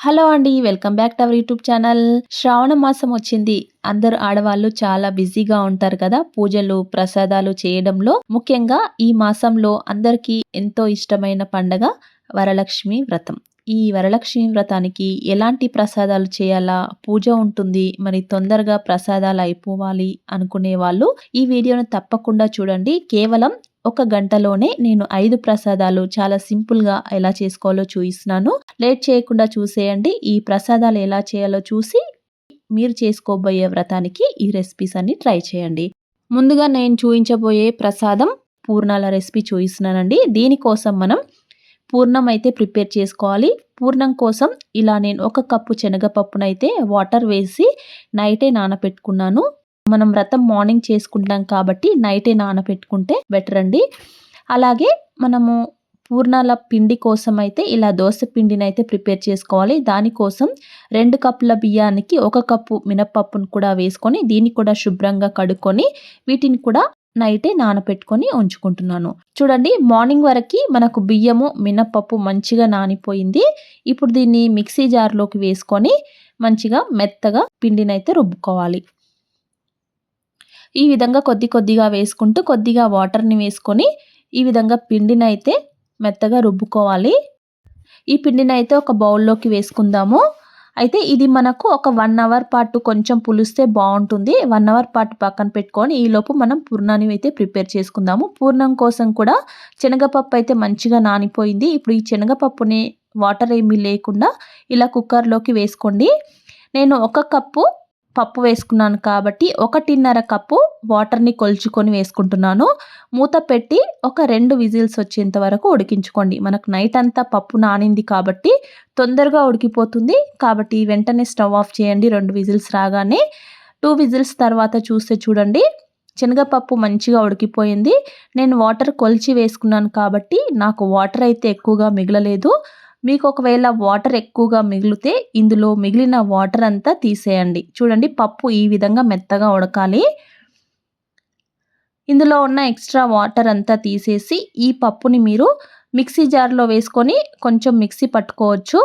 Hello అండి welcome back to our YouTube channel. Shravana మాసం వచ్చింది. అందరు ఆడవాళ్ళు చాలా బిజీగా ఉంటారు కదా. పూజలు ప్రసాదాలు చేయడంలో ముఖ్యంగా ఈ మాసంలో అందరికీ ఎంతో ఇష్టమైన పండగ వరలక్ష్మి వ్రతం. ఈ వరలక్ష్మి వ్రతానికి ఎలాంటి ప్రసాదాలు చేయాలా? పూజ ఉంటుంది. మరి తొందరగా ప్రసాదాలు అయిపోవాలి అనుకునే వాళ్ళు ఈ వీడియోను తప్పకుండా చూడండి. కేవలం ఒక గంటలోనే నేను ఐదు ప్రసాదాలు చాలా సింపుల్గా ఎలా చేసుకోవాలో చూపిస్తున్నాను లేట్ చేయకుండా చూసేయండి. ఈ ప్రసాదాలు ఎలా చేయాలో చూసి మీరు చేసుకోబోయే వ్రతానికి ఈ రెసిపీస్ అన్ని ట్రై చేయండి. ముందుగా నేను చూపించబోయే ప్రసాదం పూర్ణాల రెసిపీ చూపిస్తున్నానండి దీనికోసం మనం పూర్ణం అయితే ప్రిపేర్ చేసుకోవాలి. పూర్ణం కోసం ఇలా నేను ఒక కప్పు శనగపప్పునైతే వాటర్ వేసి నైటే నానపెట్టుకున్నాను. మనం వ్రతం మార్నింగ్ చేసుకుంటాం కాబట్టి నైటే నానబెట్టుకుంటే బెటర్ అండి. అలాగే మనము పూర్ణాల పిండి కోసం అయితే ఇలా దోశ పిండిని అయితే ప్రిపేర్ చేసుకోవాలి. దానికోసం రెండు కప్పుల బియ్యానికి ఒక కప్పు మినప్పప్పును కూడా వేసుకొని దీన్ని కూడా శుభ్రంగా కడుక్కొని వీటిని కూడా నైటే నానపెట్టుకొని ఉంచుకుంటున్నాను. చూడండి మార్నింగ్ వరకు మనకు బియ్యము మినప్పప్పు మంచిగా నానిపోయింది. ఇప్పుడు దీన్ని మిక్సీ జార్లోకి వేసుకొని మంచిగా మెత్తగా పిండినైతే రుబ్బుకోవాలి. ఈ విధంగా కొద్ది కొద్దిగా వేసుకుంటూ కొద్దిగా వాటర్ని వేసుకొని ఈ విధంగా పిండిని అయితే మెత్తగా రుబ్బుకోవాలి. ఈ పిండిని అయితే ఒక బౌల్లోకి వేసుకుందాము. అయితే ఇది మనకు ఒక వన్ అవర్ పాటు కొంచెం పులిస్తే బాగుంటుంది. వన్ అవర్ పాటు పక్కన పెట్టుకొని ఈలోపు మనం పూర్ణాన్ని అయితే ప్రిపేర్ చేసుకుందాము. పూర్ణం కోసం కూడా శనగపప్పు అయితే మంచిగా నానిపోయింది. ఇప్పుడు ఈ శనగపప్పుని వాటర్ ఏమీ లేకుండా ఇలా కుక్కర్లోకి వేసుకోండి. నేను ఒక కప్పు పప్పు వేసుకున్నాను కాబట్టి ఒకటిన్నర కప్పు వాటర్ని కొలుచుకొని వేసుకుంటున్నాను. మూత పెట్టి ఒక రెండు విజిల్స్ వచ్చేంత వరకు ఉడికించుకోండి. మనకు నైట్ అంతా పప్పు నానింది కాబట్టి తొందరగా ఉడికిపోతుంది. కాబట్టి వెంటనే స్టవ్ ఆఫ్ చేయండి. రెండు విజిల్స్ రాగానే టూ విజిల్స్ తర్వాత చూస్తే చూడండి. శనగపప్పు మంచిగా ఉడికిపోయింది. నేను వాటర్ కొలిచి వేసుకున్నాను కాబట్టి నాకు వాటర్ అయితే ఎక్కువగా మిగలలేదు. మీకు ఒకవేళ వాటర్ ఎక్కువగా మిగిలితే ఇందులో మిగిలిన వాటర్ అంతా తీసేయండి. చూడండి పప్పు ఈ విధంగా మెత్తగా ఉడకాలి. ఇందులో ఉన్న ఎక్స్ట్రా వాటర్ అంతా తీసేసి ఈ పప్పుని మీరు మిక్సీ జార్లో వేసుకొని కొంచెం మిక్సీ పట్టుకోవచ్చు.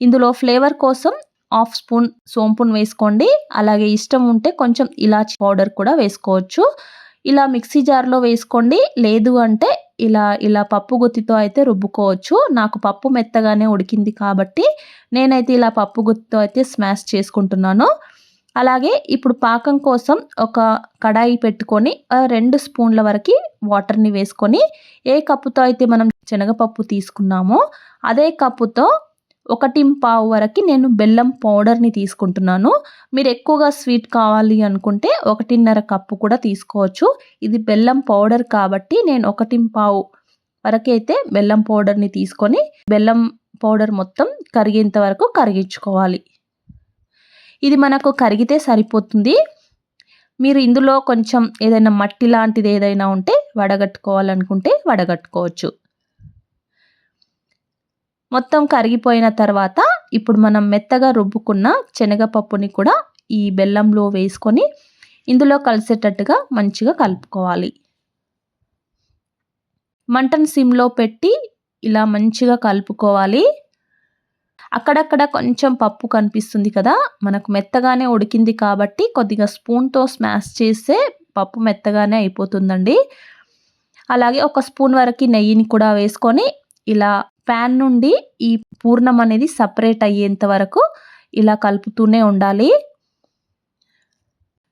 ఇందులో ఫ్లేవర్ కోసం హాఫ్ స్పూన్ సోంపును వేసుకోండి. అలాగే ఇష్టం ఉంటే కొంచెం ఇలాచి పౌడర్ కూడా వేసుకోవచ్చు. ఇలా మిక్సీ జార్లో వేసుకోండి. లేదు అంటే ఇలా ఇలా పప్పు గుత్తితో అయితే రుబ్బుకోవచ్చు. నాకు పప్పు మెత్తగానే ఉడికింది కాబట్టి నేనైతే ఇలా పప్పు గుత్తితో అయితే స్మాష్ చేసుకుంటున్నాను. అలాగే ఇప్పుడు పాకం కోసం ఒక కడాయి పెట్టుకొని రెండు స్పూన్ల వరకు వాటర్ని వేసుకొని ఏ కప్పుతో అయితే మనం శనగపప్పు తీసుకున్నామో అదే కప్పుతో ఒకటి పావు వరకు నేను బెల్లం పౌడర్ని తీసుకుంటున్నాను. మీరు ఎక్కువగా స్వీట్ కావాలి అనుకుంటే ఒకటిన్నర కప్పు కూడా తీసుకోవచ్చు. ఇది బెల్లం పౌడర్ కాబట్టి నేను ఒకటి పావు వరకైతే బెల్లం పౌడర్ని తీసుకొని బెల్లం పౌడర్ మొత్తం కరిగేంత వరకు కరిగించుకోవాలి. ఇది మనకు కరిగితే సరిపోతుంది. మీరు ఇందులో కొంచెం ఏదైనా మట్టి లాంటిది ఏదైనా ఉంటే వడగట్టుకోవాలనుకుంటే వడగట్టుకోవచ్చు. మొత్తం కరిగిపోయిన తర్వాత ఇప్పుడు మనం మెత్తగా రుబ్బుకున్న శనగపప్పుని కూడా ఈ బెల్లంలో వేసుకొని ఇందులో కలిసేటట్టుగా మంచిగా కలుపుకోవాలి. మంటను సిమ్లో పెట్టి ఇలా మంచిగా కలుపుకోవాలి. అక్కడక్కడ కొంచెం పప్పు కనిపిస్తుంది కదా మనకు మెత్తగానే ఉడికింది కాబట్టి కొద్దిగా స్పూన్తో స్మాష్ చేస్తే పప్పు మెత్తగానే అయిపోతుందండి. అలాగే ఒక స్పూన్ వరకు నెయ్యిని కూడా వేసుకొని ఇలా ప్యాన్ నుండి ఈ పూర్ణం అనేది సపరేట్ అయ్యేంత వరకు ఇలా కలుపుతూనే ఉండాలి.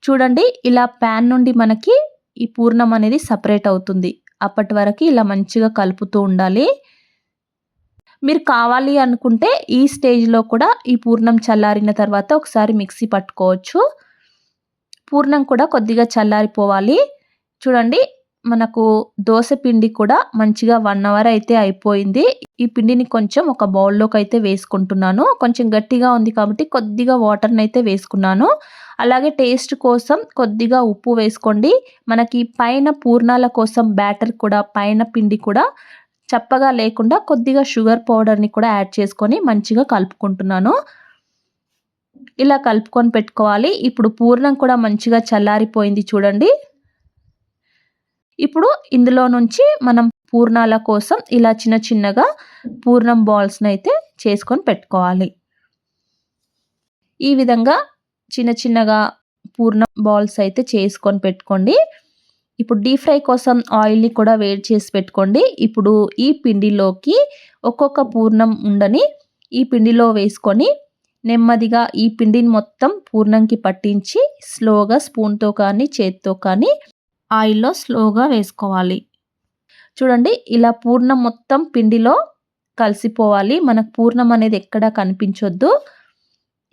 చూడండి ఇలా ప్యాన్ నుండి మనకి ఈ పూర్ణం అనేది సపరేట్ అవుతుంది. అప్పటి వరకు ఇలా మంచిగా కలుపుతూ ఉండాలి. మీరు కావాలి అనుకుంటే ఈ స్టేజ్లో కూడా ఈ పూర్ణం చల్లారిన తర్వాత ఒకసారి మిక్సీ పట్టుకోవచ్చు. పూర్ణం కూడా కొద్దిగా చల్లారిపోవాలి. చూడండి మనకు దోశ పిండి కూడా మంచిగా వన్ అవర్ అయితే అయిపోయింది. ఈ పిండిని కొంచెం ఒక బౌల్లోకి అయితే వేసుకుంటున్నాను. కొంచెం గట్టిగా ఉంది కాబట్టి కొద్దిగా వాటర్ని అయితే వేసుకున్నాను. అలాగే టేస్ట్ కోసం కొద్దిగా ఉప్పు వేసుకోండి. మనకి పైన పూర్ణాల కోసం బ్యాటర్ కూడా పైన పిండి కూడా చప్పగా లేకుండా కొద్దిగా షుగర్ పౌడర్ని కూడా యాడ్ చేసుకొని మంచిగా కలుపుకుంటున్నాను. ఇలా కలుపుకొని పెట్టుకోవాలి. ఇప్పుడు పూర్ణం కూడా మంచిగా చల్లారిపోయింది చూడండి. ఇప్పుడు ఇందులో నుంచి మనం పూర్ణాల కోసం ఇలా చిన్న చిన్నగా పూర్ణం బాల్స్ని అయితే చేసుకొని పెట్టుకోవాలి. ఈ విధంగా చిన్న చిన్నగా పూర్ణం బాల్స్ అయితే చేసుకొని పెట్టుకోండి. ఇప్పుడు డీప్ ఫ్రై కోసం ఆయిల్ని కూడా వేడి చేసి పెట్టుకోండి. ఇప్పుడు ఈ పిండిలోకి ఒక్కొక్క పూర్ణం ఉండని ఈ పిండిలో వేసుకొని నెమ్మదిగా ఈ పిండిని మొత్తం పూర్ణంకి పట్టించి స్లోగా స్పూన్తో కానీ చేత్తో కానీ ఆయిల్లో స్లోగా వేసుకోవాలి. చూడండి ఇలా పూర్ణం మొత్తం పిండిలో కలిసిపోవాలి. మనకు పూర్ణం అనేది ఎక్కడ కనిపించొద్దు.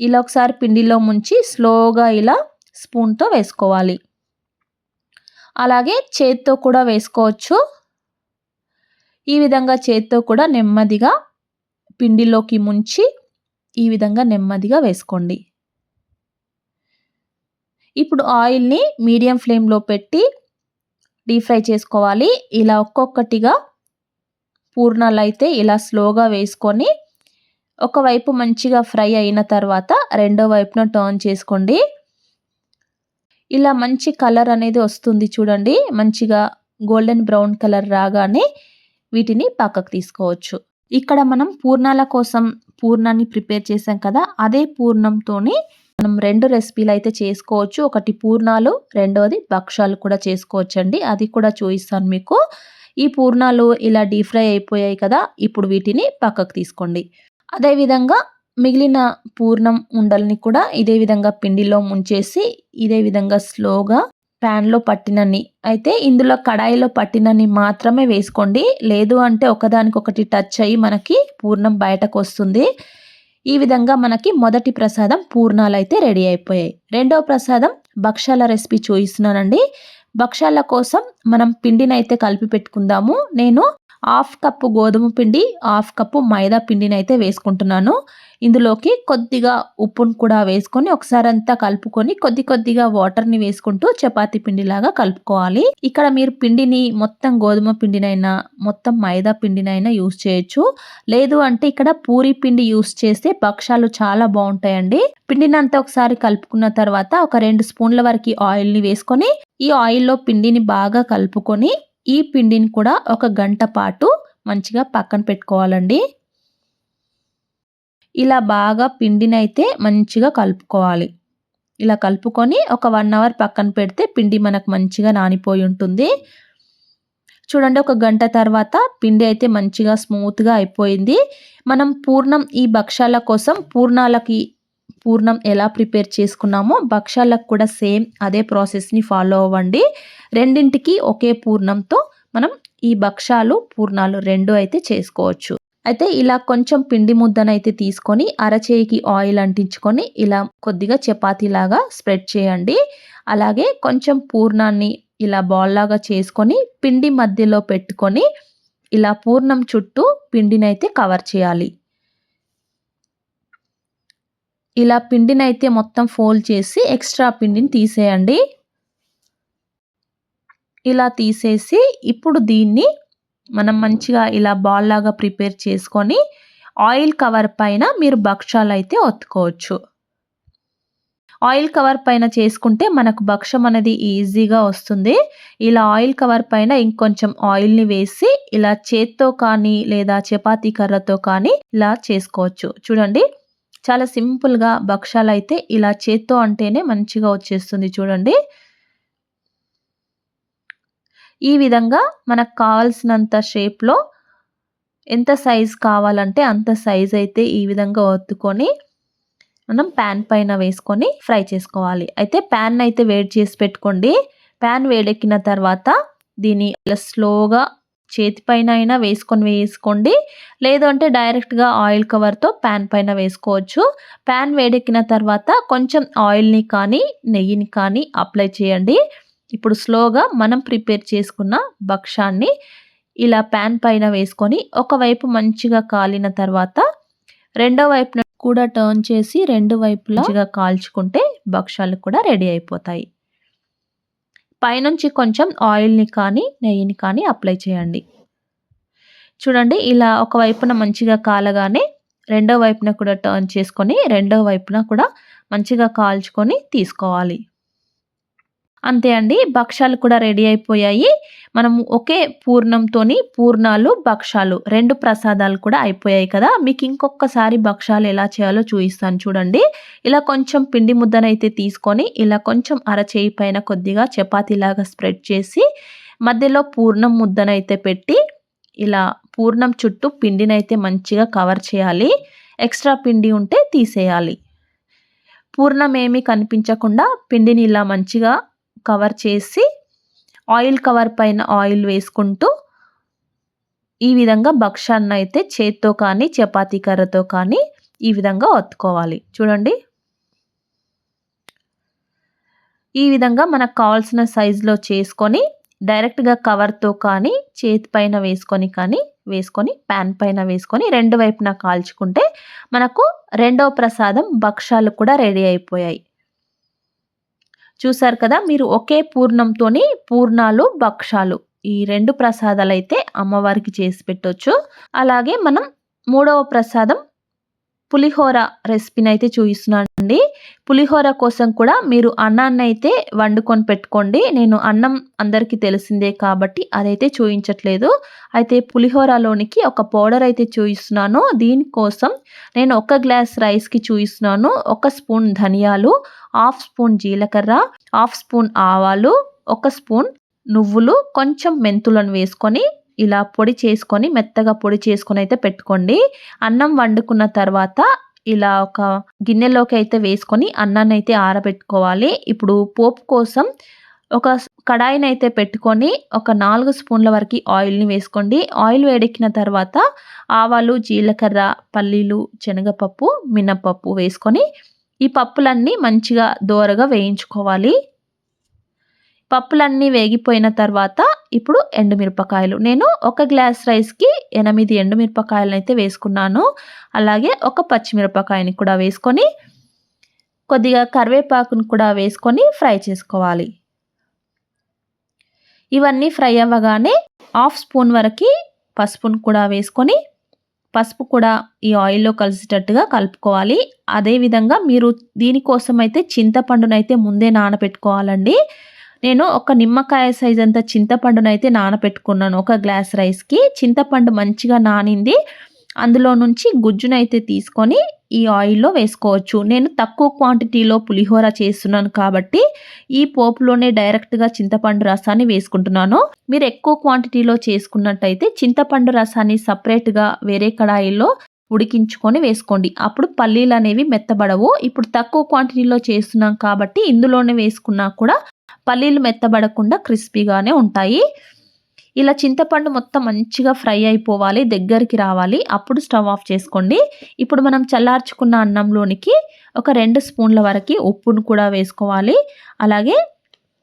ఇలా ఒకసారి పిండిలో ముంచి స్లోగా ఇలా స్పూన్తో వేసుకోవాలి. అలాగే చేత్తో కూడా వేసుకోవచ్చు. ఈ విధంగా చేత్తో కూడా నెమ్మదిగా పిండిలోకి ముంచి ఈ విధంగా నెమ్మదిగా వేసుకోండి. ఇప్పుడు ఆయిల్ని మీడియం ఫ్లేమ్లో పెట్టి డీప్ ఫ్రై చేసుకోవాలి. ఇలా ఒక్కొక్కటిగా పూర్ణాలు అయితే ఇలా స్లోగా వేసుకొని ఒకవైపు మంచిగా ఫ్రై అయిన తర్వాత రెండో వైపున టర్న్ చేసుకోండి. ఇలా మంచి కలర్ అనేది వస్తుంది చూడండి. మంచిగా గోల్డెన్ బ్రౌన్ కలర్ రాగానే వీటిని పక్కకు తీసుకోవచ్చు. ఇక్కడ మనం పూర్ణాల కోసం పూర్ణాన్ని ప్రిపేర్ చేసాం కదా అదే పూర్ణంతోని మనం రెండు రెసిపీలు అయితే చేసుకోవచ్చు. ఒకటి పూర్ణాలు రెండవది భక్షాలు కూడా చేసుకోవచ్చు అండి అది కూడా చూపిస్తాను మీకు. ఈ పూర్ణాలు ఇలా డీప్ ఫ్రై అయిపోయాయి కదా ఇప్పుడు వీటిని పక్కకు తీసుకోండి. అదేవిధంగా మిగిలిన పూర్ణం ఉండల్ని కూడా ఇదే విధంగా పిండిలో ముంచేసి ఇదే విధంగా స్లోగా ప్యాన్లో పట్టినన్ని అయితే ఇందులో కడాయిలో పట్టినన్ని మాత్రమే వేసుకోండి. లేదు అంటే ఒకదానికొకటి టచ్ అయ్యి మనకి పూర్ణం బయటకు వస్తుంది. ఈ విధంగా మనకి మొదటి ప్రసాదం పూర్ణాలు అయితే రెడీ అయిపోయాయి. రెండవ ప్రసాదం భక్షాల రెసిపీ చూపిస్తున్నానండి భక్షాల కోసం మనం పిండిని అయితే కలిపి పెట్టుకుందాము. నేను హాఫ్ కప్పు గోధుమ పిండి హాఫ్ కప్పు మైదా పిండిని అయితే వేసుకుంటున్నాను. ఇందులోకి కొద్దిగా ఉప్పును కూడా వేసుకొని ఒకసారి అంతా కలుపుకొని కొద్ది కొద్దిగా వాటర్ని వేసుకుంటూ చపాతీ పిండిలాగా కలుపుకోవాలి. ఇక్కడ మీరు పిండిని మొత్తం గోధుమ పిండినైనా మొత్తం మైదా పిండినైనా యూస్ చేయొచ్చు. లేదు అంటే ఇక్కడ పూరి పిండి యూస్ చేస్తే భక్షాలు చాలా బాగుంటాయండి. పిండిని అంతా ఒకసారి కలుపుకున్న తర్వాత ఒక రెండు స్పూన్ల వరకు ఆయిల్ని వేసుకొని ఈ ఆయిల్లో పిండిని బాగా కలుపుకొని ఈ పిండిని కూడా ఒక గంట పాటు మంచిగా పక్కన పెట్టుకోవాలండి. ఇలా బాగా పిండిని అయితే మంచిగా కలుపుకోవాలి. ఇలా కలుపుకొని ఒక వన్ అవర్ పక్కన పెడితే పిండి మనకు మంచిగా నానిపోయి ఉంటుంది. చూడండి ఒక గంట తర్వాత పిండి అయితే మంచిగా స్మూత్గా అయిపోయింది. మనం పూర్ణం ఈ భక్షాల కోసం పూర్ణాలకి పూర్ణం ఎలా ప్రిపేర్ చేసుకున్నామో భక్షాలకు కూడా సేమ్ అదే ప్రాసెస్ని ఫాలో అవ్వండి. రెండింటికి ఒకే పూర్ణంతో మనం ఈ భక్షాలు పూర్ణాలు రెండు అయితే చేసుకోవచ్చు. అయితే ఇలా కొంచెం పిండి ముద్దనైతే తీసుకొని అరచేయికి ఆయిల్ అంటించుకొని ఇలా కొద్దిగా చపాతీలాగా స్ప్రెడ్ చేయండి. అలాగే కొంచెం పూర్ణాన్ని ఇలా బాల్లాగా చేసుకొని పిండి మధ్యలో పెట్టుకొని ఇలా పూర్ణం చుట్టూ పిండినైతే కవర్ చేయాలి. ఇలా పిండినైతే మొత్తం ఫోల్డ్ చేసి ఎక్స్ట్రా పిండిని తీసేయండి. ఇలా తీసేసి ఇప్పుడు దీన్ని మనం మంచిగా ఇలా బాల్ లాగా ప్రిపేర్ చేసుకొని ఆయిల్ కవర్ పైన మీరు భక్షాలు అయితే ఒత్తుకోవచ్చు. ఆయిల్ కవర్ పైన చేసుకుంటే మనకు భక్షం అనేది ఈజీగా వస్తుంది. ఇలా ఆయిల్ కవర్ పైన ఇంకొంచెం ఆయిల్ని వేసి ఇలా చేత్తో కానీ లేదా చపాతీ కర్రతో కానీ ఇలా చేసుకోవచ్చు. చూడండి చాలా సింపుల్గా భక్షాలు అయితే ఇలా చేత్తో అంటేనే మంచిగా వచ్చేస్తుంది చూడండి. ఈ విధంగా మనకు కావాల్సినంత షేప్లో ఎంత సైజ్ కావాలంటే అంత సైజ్ అయితే ఈ విధంగా ఒత్తుకొని మనం ప్యాన్ పైన వేసుకొని ఫ్రై చేసుకోవాలి. అయితే ప్యాన్ అయితే వేడి చేసి పెట్టుకోండి. ప్యాన్ వేడెక్కిన తర్వాత దీన్ని ఇలా స్లోగా చేతిపైన అయినా వేసుకొని వేసుకోండి. లేదు అంటే డైరెక్ట్గా ఆయిల్ కవర్తో ప్యాన్ పైన వేసుకోవచ్చు. ప్యాన్ వేడెక్కిన తర్వాత కొంచెం ఆయిల్ని కానీ నెయ్యిని కానీ అప్లై చేయండి. ఇప్పుడు స్లోగా మనం ప్రిపేర్ చేసుకున్న భక్షాన్ని ఇలా ప్యాన్ పైన వేసుకొని ఒకవైపు మంచిగా కాలిన తర్వాత రెండో వైపున కూడా టర్న్ చేసి రెండు వైపులాగా మంచిగా కాల్చుకుంటే భక్షాలు కూడా రెడీ అయిపోతాయి. పైనుంచి కొంచెం ఆయిల్ని కానీ నెయ్యిని కానీ అప్లై చేయండి. చూడండి ఇలా ఒక వైపున మంచిగా కాలగానే రెండో వైపున కూడా టర్న్ చేసుకొని రెండో వైపున కూడా మంచిగా కాల్చుకొని తీసుకోవాలి. అంతే అండి భక్షాలు కూడా రెడీ అయిపోయాయి. మనము ఒకే పూర్ణంతోని పూర్ణాలు భక్షాలు రెండు ప్రసాదాలు కూడా అయిపోయాయి కదా. మీకు ఇంకొకసారి భక్షాలు ఎలా చేయాలో చూపిస్తాను చూడండి. ఇలా కొంచెం పిండి ముద్దనైతే తీసుకొని ఇలా కొంచెం అరచేయి పైన కొద్దిగా చపాతీలాగా స్ప్రెడ్ చేసి మధ్యలో పూర్ణం ముద్దనైతే పెట్టి ఇలా పూర్ణం చుట్టూ పిండినైతే మంచిగా కవర్ చేయాలి. ఎక్స్ట్రా పిండి ఉంటే తీసేయాలి. పూర్ణం ఏమీ కనిపించకుండా పిండిని ఇలా మంచిగా కవర్ చేసి ఆయిల్ కవర్ పైన ఆయిల్ వేసుకుంటూ ఈ విధంగా భక్షాన్ని అయితే చేత్తో కానీ చపాతీ కర్రతో కానీ ఈ విధంగా ఒత్తుకోవాలి. చూడండి. ఈ విధంగా మనకు కావాల్సిన సైజులో చేసుకొని డైరెక్ట్గా కవర్తో కానీ చేతి పైన వేసుకొని కానీ వేసుకొని ప్యాన్ పైన వేసుకొని రెండు వైపున కాల్చుకుంటే మనకు రెండవ ప్రసాదం భక్షాలు కూడా రెడీ అయిపోయాయి. చూసారు కదా మీరు ఒకే పూర్ణంతోని పూర్ణాలు భక్షాలు ఈ రెండు ప్రసాదాలు అయితే అమ్మవారికి చేసి పెట్టవచ్చు అలాగే మనం మూడవ ప్రసాదం పులిహోర రెసిపీని అయితే చూపిస్తున్నానండి. పులిహోర కోసం కూడా మీరు అన్నాన్ని అయితే వండుకొని పెట్టుకోండి. నేను అన్నం అందరికీ తెలిసిందే కాబట్టి అదైతే చూపించట్లేదు. అయితే పులిహోరలోనికి ఒక పౌడర్ అయితే చూపిస్తున్నాను. దీనికోసం నేను ఒక గ్లాస్ రైస్కి చూపిస్తున్నాను. ఒక స్పూన్ ధనియాలు హాఫ్ స్పూన్ జీలకర్ర హాఫ్ స్పూన్ ఆవాలు ఒక స్పూన్ నువ్వులు కొంచెం మెంతులను వేసుకొని ఇలా పొడి చేసుకొని మెత్తగా పొడి చేసుకొని అయితే పెట్టుకోండి. అన్నం వండుకున్న తర్వాత ఇలా ఒక గిన్నెలోకి అయితే వేసుకొని అన్నాన్ని అయితే ఆరబెట్టుకోవాలి. ఇప్పుడు పోపు కోసం ఒక కడాయిని అయితే పెట్టుకొని ఒక నాలుగు స్పూన్ల వరకు ఆయిల్ని వేసుకోండి. ఆయిల్ వేడెక్కిన తర్వాత ఆవాలు జీలకర్ర పల్లీలు శనగపప్పు మినపప్పు వేసుకొని ఈ పప్పులన్నీ మంచిగా దోరగా వేయించుకోవాలి. పప్పులన్నీ వేగిపోయిన తర్వాత ఇప్పుడు ఎండుమిరపకాయలు. నేను ఒక గ్లాస్ రైస్కి ఎనిమిది ఎండుమిరపకాయలను అయితే వేసుకున్నాను. అలాగే ఒక పచ్చిమిరపకాయని కూడా వేసుకొని కొద్దిగా కరివేపాకును కూడా వేసుకొని ఫ్రై చేసుకోవాలి. ఇవన్నీ ఫ్రై అవ్వగానే హాఫ్ స్పూన్ వరకు పసుపును కూడా వేసుకొని పసుపు కూడా ఈ ఆయిల్లో కలిసేటట్టుగా కలుపుకోవాలి. అదేవిధంగా మీరు దీనికోసం అయితే చింతపండునైతే ముందే నానబెట్టుకోవాలండి. నేను ఒక నిమ్మకాయ సైజ్ అంత చింతపండునైతే నానపెట్టుకున్నాను. ఒక గ్లాస్ రైస్కి చింతపండు మంచిగా నానింది. అందులో నుంచి గుజ్జునైతే తీసుకొని ఈ ఆయిల్లో వేసుకోవచ్చు. నేను తక్కువ క్వాంటిటీలో పులిహోర చేస్తున్నాను కాబట్టి ఈ పోపులోనే డైరెక్ట్గా చింతపండు రసాన్ని వేసుకుంటున్నాను. మీరు ఎక్కువ క్వాంటిటీలో చేసుకున్నట్టయితే చింతపండు రసాన్ని సపరేట్గా వేరే కడాయిలో ఉడికించుకొని వేసుకోండి. అప్పుడు పల్లీలు అనేవి మెత్తబడవు. ఇప్పుడు తక్కువ క్వాంటిటీలో చేస్తున్నాం కాబట్టి ఇందులోనే వేసుకున్నా కూడా పల్లీలు మెత్తబడకుండా క్రిస్పీగానే ఉంటాయి. ఇలా చింతపండు మొత్తం మంచిగా ఫ్రై అయిపోవాలి దగ్గరికి రావాలి. అప్పుడు స్టవ్ ఆఫ్ చేసుకోండి. ఇప్పుడు మనం చల్లార్చుకున్న అన్నంలోనికి ఒక రెండు స్పూన్ల వరకు ఉప్పును కూడా వేసుకోవాలి. అలాగే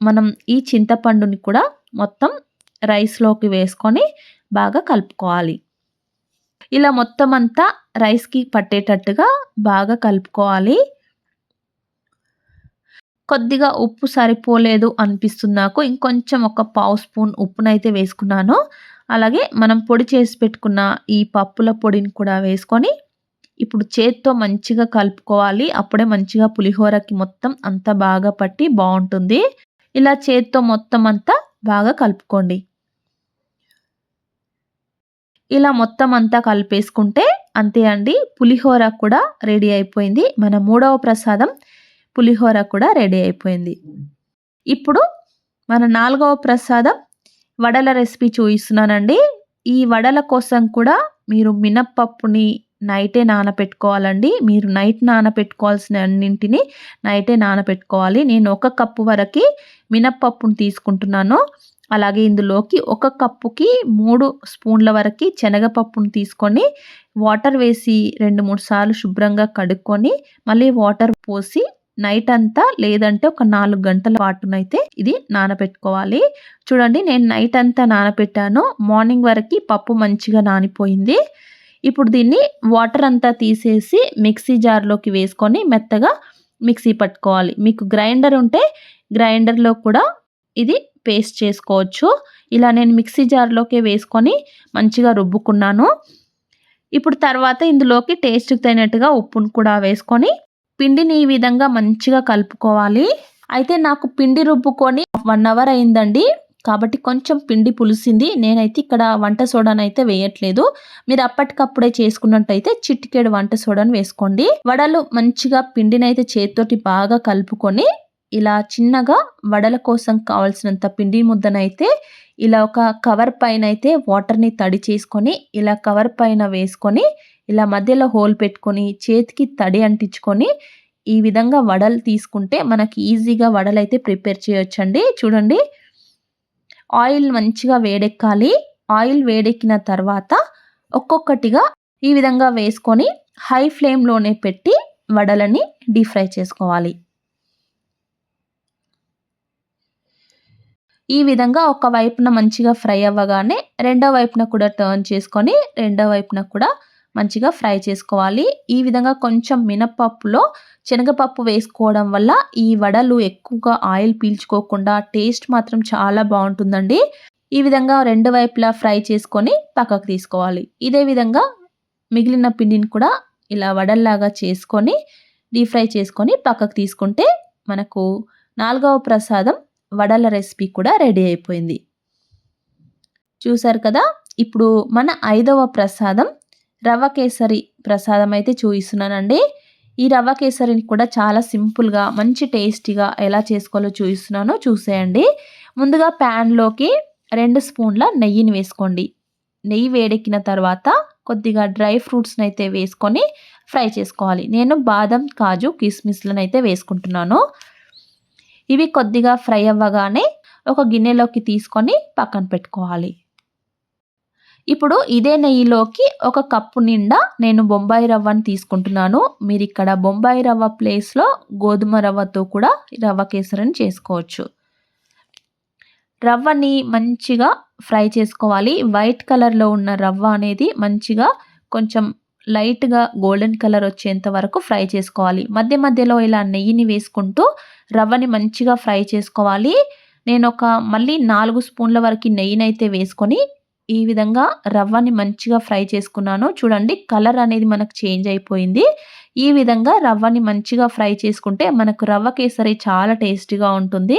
మనం ఈ చింతపండుని కూడా మొత్తం రైస్లోకి వేసుకొని బాగా కలుపుకోవాలి. ఇలా మొత్తం అంతా రైస్కి పట్టేటట్టుగా బాగా కలుపుకోవాలి. కొద్దిగా ఉప్పు సరిపోలేదు అనిపిస్తుంది నాకు. ఇంకొంచెం ఒక పావు స్పూన్ ఉప్పునైతే వేసుకున్నాను. అలాగే మనం పొడి చేసి పెట్టుకున్న ఈ పప్పుల పొడిని కూడా వేసుకొని ఇప్పుడు చేత్తో మంచిగా కలుపుకోవాలి. అప్పుడే మంచిగా పులిహోరకి మొత్తం అంత బాగా పట్టి బాగుంటుంది. ఇలా చేత్తో మొత్తం అంతా బాగా కలుపుకోండి. ఇలా మొత్తం అంతా కలిపేసుకుంటే అంతే అండి. పులిహోర కూడా రెడీ అయిపోయింది. మన మూడవ ప్రసాదం పులిహోర కూడా రెడీ అయిపోయింది. ఇప్పుడు మన నాలుగవ ప్రసాదం వడల రెసిపీ చూపిస్తున్నానండి ఈ వడల కోసం కూడా మీరు మినప్పప్పుని నైటే నానపెట్టుకోవాలండి. మీరు నైట్ నానపెట్టుకోవాల్సిన అన్నింటిని నైటే నానపెట్టుకోవాలి. నేను ఒక కప్పు వరకు మినప్పప్పును తీసుకుంటున్నాను. అలాగే ఇందులోకి ఒక కప్పుకి మూడు స్పూన్ల వరకు శనగపప్పును తీసుకొని వాటర్ వేసి రెండు మూడు సార్లు శుభ్రంగా కడుక్కొని మళ్ళీ వాటర్ పోసి నైట్ అంతా లేదంటే ఒక నాలుగు గంటల పాటునైతే ఇది నానబెట్టుకోవాలి చూడండి నేను నైట్ అంతా నానబెట్టాను మార్నింగ్ వరకు పప్పు మంచిగా నానిపోయింది. ఇప్పుడు దీన్ని వాటర్ అంతా తీసేసి మిక్సీ జార్లోకి వేసుకొని మెత్తగా మిక్సీ పట్టుకోవాలి. మీకు గ్రైండర్ ఉంటే గ్రైండర్లో కూడా ఇది పేస్ట్ చేసుకోవచ్చు. ఇలా నేను మిక్సీ జార్లోకి వేసుకొని మంచిగా రుబ్బుకున్నాను. ఇప్పుడు తర్వాత ఇందులోకి టేస్ట్కి తగినట్టుగా ఉప్పును కూడా వేసుకొని పిండిని ఈ విధంగా మంచిగా కలుపుకోవాలి. అయితే నాకు పిండి రుబ్బుకొని వన్ అవర్ అయిందండి. కాబట్టి కొంచెం పిండి పులిసింది. నేనైతే ఇక్కడ వంట సోడాను అయితే వేయట్లేదు. మీరు అప్పటికప్పుడే చేసుకున్నట్టయితే చిట్టికేడు వంట సోడాను వేసుకోండి. వడలు మంచిగా పిండిని అయితే చేతితోటి బాగా కలుపుకొని ఇలా చిన్నగా వడల కోసం కావాల్సినంత పిండి ముద్దనైతే ఇలా ఒక కవర్ పైన అయితే వాటర్ని తడి చేసుకొని ఇలా కవర్ పైన వేసుకొని ఇలా మధ్యలో హోల్ పెట్టుకొని చేతికి తడి అంటించుకొని ఈ విధంగా వడలు తీసుకుంటే మనకి ఈజీగా వడలు అయితే ప్రిపేర్ చేయొచ్చండి. చూడండి. ఆయిల్ మంచిగా వేడెక్కాలి. ఆయిల్ వేడెక్కిన తర్వాత ఒక్కొక్కటిగా ఈ విధంగా వేసుకొని హై ఫ్లేమ్లోనే పెట్టి వడలని డీప్ ఫ్రై చేసుకోవాలి. ఈ విధంగా ఒక వైపున మంచిగా ఫ్రై అవ్వగానే రెండో వైపున కూడా టర్న్ చేసుకొని రెండో వైపున కూడా మంచిగా ఫ్రై చేసుకోవాలి. ఈ విధంగా కొంచెం మినపప్పులో శనగపప్పు వేసుకోవడం వల్ల ఈ వడలు ఎక్కువగా ఆయిల్ పీల్చుకోకుండా టేస్ట్ మాత్రం చాలా బాగుంటుందండి. ఈ విధంగా రెండు వైపులా ఫ్రై చేసుకొని పక్కకు తీసుకోవాలి. ఇదే విధంగా మిగిలిన పిండిని కూడా ఇలా వడల్లాగా చేసుకొని డీప్ ఫ్రై చేసుకొని పక్కకు తీసుకుంటే మనకు నాలుగవ ప్రసాదం వడల రెసిపీ కూడా రెడీ అయిపోయింది. చూసారు కదా? ఇప్పుడు మన ఐదవ ప్రసాదం రవ్వ కేసరి ప్రసాదం అయితే చూపిస్తున్నానండి ఈ రవ్వ కేసరిని కూడా చాలా సింపుల్గా మంచి టేస్టీగా ఎలా చేసుకోవాలో చూపిస్తున్నానో చూసేయండి. ముందుగా ప్యాన్లోకి రెండు స్పూన్ల నెయ్యిని వేసుకోండి. నెయ్యి వేడెక్కిన తర్వాత కొద్దిగా డ్రై ఫ్రూట్స్ని అయితే వేసుకొని ఫ్రై చేసుకోవాలి. నేను బాదం కాజు కిస్మిస్లను అయితే వేసుకుంటున్నాను. ఇవి కొద్దిగా ఫ్రై అవ్వగానే ఒక గిన్నెలోకి తీసుకొని పక్కన పెట్టుకోవాలి. ఇప్పుడు ఇదే నెయ్యిలోకి ఒక కప్పు నిండా నేను బొంబాయి రవ్వని తీసుకుంటున్నాను. మీరు ఇక్కడ బొంబాయి రవ్వ ప్లేస్లో గోధుమ రవ్వతో కూడా రవ్వ కేసరిని చేసుకోవచ్చు. రవ్వని మంచిగా ఫ్రై చేసుకోవాలి. వైట్ కలర్లో ఉన్న రవ్వ అనేది మంచిగా కొంచెం లైట్గా గోల్డెన్ కలర్ వచ్చేంత వరకు ఫ్రై చేసుకోవాలి. మధ్య మధ్యలో ఇలా నెయ్యిని వేసుకుంటూ రవ్వని మంచిగా ఫ్రై చేసుకోవాలి. నేను ఒక మళ్ళీ నాలుగు స్పూన్ల వరకు నెయ్యినైతే వేసుకొని ఈ విధంగా రవ్వని మంచిగా ఫ్రై చేసుకున్నాను. చూడండి కలర్ అనేది మనకు చేంజ్ అయిపోయింది. ఈ విధంగా రవ్వని మంచిగా ఫ్రై చేసుకుంటే మనకు రవ్వ కేసరి చాలా టేస్టీగా ఉంటుంది.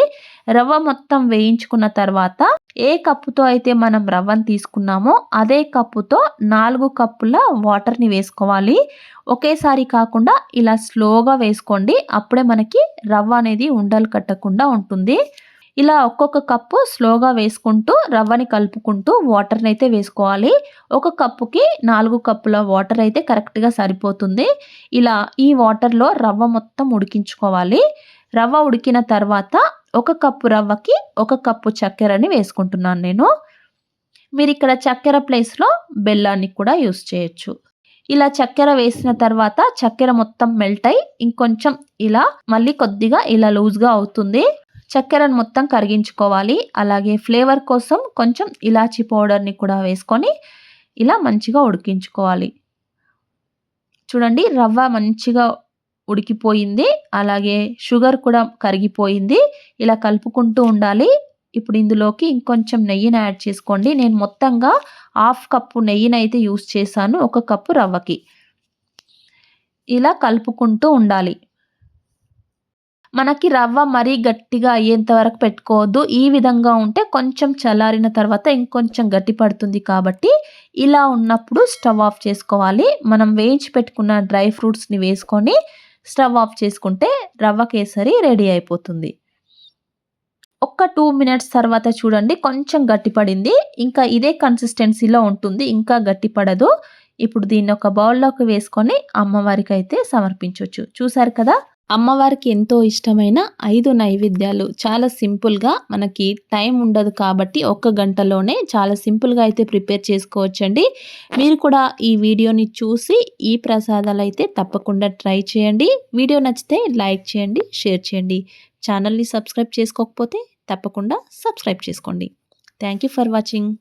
రవ్వ మొత్తం వేయించుకున్న తర్వాత ఏ కప్పుతో అయితే మనం రవ్వను తీసుకున్నామో అదే కప్పుతో నాలుగు కప్పుల వాటర్ని వేసుకోవాలి. ఒకేసారి కాకుండా ఇలా స్లోగా వేసుకోండి. అప్పుడే మనకి రవ్వ అనేది ఉండలు కట్టకుండా ఉంటుంది. ఇలా ఒక్కొక్క కప్పు స్లోగా వేసుకుంటూ రవ్వని కలుపుకుంటూ వాటర్ని అయితే వేసుకోవాలి. ఒక కప్పుకి నాలుగు కప్పుల వాటర్ అయితే కరెక్ట్గా సరిపోతుంది. ఇలా ఈ వాటర్లో రవ్వ మొత్తం ఉడికించుకోవాలి. రవ్వ ఉడికిన తర్వాత ఒక కప్పు రవ్వకి ఒక కప్పు చక్కెరని వేసుకుంటున్నాను నేను. మీరు ఇక్కడ చక్కెర ప్లేస్లో బెల్లాన్ని కూడా యూస్ చేయొచ్చు. ఇలా చక్కెర వేసిన తర్వాత చక్కెర మొత్తం మెల్ట్ అయి ఇంకొంచెం ఇలా మళ్ళీ కొద్దిగా ఇలా లూజ్గా అవుతుంది. చక్కెరను మొత్తం కరిగించుకోవాలి. అలాగే ఫ్లేవర్ కోసం కొంచెం ఇలాచీ పౌడర్ని కూడా వేసుకొని ఇలా మంచిగా ఉడికించుకోవాలి. చూడండి రవ్వ మంచిగా ఉడికిపోయింది. అలాగే షుగర్ కూడా కరిగిపోయింది. ఇలా కలుపుకుంటూ ఉండాలి. ఇప్పుడు ఇందులోకి ఇంకొంచెం నెయ్యిని యాడ్ చేసుకోండి. నేను మొత్తంగా హాఫ్ కప్పు నెయ్యిని అయితే యూస్ చేశాను ఒక కప్పు రవ్వకి. ఇలా కలుపుకుంటూ ఉండాలి. మనకి రవ్వ మరీ గట్టిగా అయ్యేంత వరకు పెట్టుకోవద్దు. ఈ విధంగా ఉంటే కొంచెం చల్లారిన తర్వాత ఇంకొంచెం గట్టి పడుతుంది కాబట్టి ఇలా ఉన్నప్పుడు స్టవ్ ఆఫ్ చేసుకోవాలి. మనం వేయించి పెట్టుకున్న డ్రై ఫ్రూట్స్ని వేసుకొని స్టవ్ ఆఫ్ చేసుకుంటే రవ్వ కేసరి రెడీ అయిపోతుంది. ఒక్క టూ మినిట్స్ తర్వాత చూడండి కొంచెం గట్టిపడింది ఇంకా ఇదే కన్సిస్టెన్సీలో ఉంటుంది. ఇంకా గట్టిపడదు ఇప్పుడు దీన్ని ఒక బౌల్లోకి వేసుకొని అమ్మవారికి అయితే సమర్పించవచ్చు చూసారు కదా? అమ్మవారికి ఎంతో ఇష్టమైన ఐదు నైవేద్యాలు. చాలా సింపుల్గా మనకి టైం ఉండదు కాబట్టి ఒక్క గంటలోనే చాలా సింపుల్గా అయితే ప్రిపేర్ చేసుకోవచ్చండి. మీరు కూడా ఈ వీడియోని చూసి ఈ ప్రసాదాలు అయితే తప్పకుండా ట్రై చేయండి. వీడియో నచ్చితే లైక్ చేయండి షేర్ చేయండి. ఛానల్ని సబ్స్క్రైబ్ చేసుకోకపోతే తప్పకుండా సబ్స్క్రైబ్ చేసుకోండి. Thank for watching.